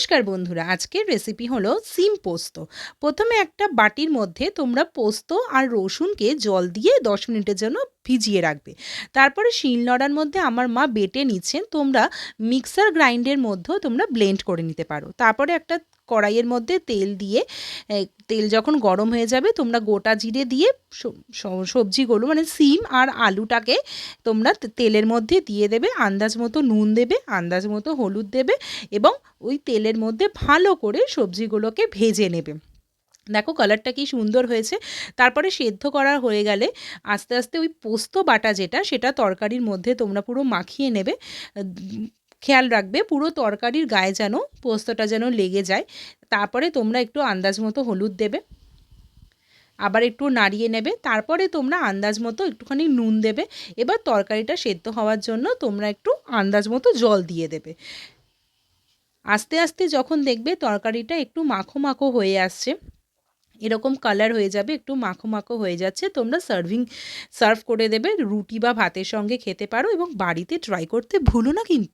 নমস্কার বন্ধুরা, আজকের রেসিপি হলো সিম পোস্ত। প্রথমে একটা বাটির মধ্যে তোমরা পোস্ত আর রসুনকে জল দিয়ে দশ মিনিটের জন্য ভিজিয়ে রাখবে। তারপরে শিলনোড়ার মধ্যে আমার মা বেটে নিচ্ছেন, তোমরা মিক্সার গ্রাইন্ডের মধ্যেও তোমরা ব্লেন্ড করে নিতে পারো। তারপরে একটা কড়াইয়ের মধ্যে তেল দিয়ে তেল যখন গরম হয়ে যাবে, তোমরা গোটা জিরে দিয়ে সবজিগুলো মানে সিম আর আলুটাকে তোমরা তেলের মধ্যে দিয়ে দেবে, আন্দাজ মতো নুন দেবে, আন্দাজ মতো হলুদ দেবে এবং ওই তেলের মধ্যে ভালো করে সবজিগুলোকে ভেজে নেবে। দেখো কালারটা কি সুন্দর হয়েছে। তারপরে সেদ্ধ করা হয়ে গেলে আস্তে আস্তে ওই পোস্ত বাটা যেটা, সেটা তরকারির মধ্যে তোমরা পুরো মাখিয়ে নেবে। খেয়াল রাখবে পুরো তরকারির গায়ে যেন পোস্তটা যেন লেগে যায়। তারপরে তোমরা একটু আন্দাজ মতো হলুদ দেবে। আবার একটু নাড়িয়ে নেবে। তারপরে তোমরা আন্দাজ মতো একটুখানি নুন দেবে। এবার তরকারিটা সেদ্ধ হওয়ার জন্য তোমরা একটু আন্দাজ মতো জল দিয়ে দেবে। আস্তে আস্তে যখন দেখবে তরকারিটা একটু মাখো মাখো হয়ে আসছে। এরকম কালার হয়ে যাবে, একটু মাখো মাখো হয়ে যাচ্ছে, তোমরা সার্ভিং সার্ভ করে দেবে, রুটি বা ভাতের সঙ্গে খেতে পারো এবং বাড়িতে ট্রাই করতে ভুলো না কিন্তু।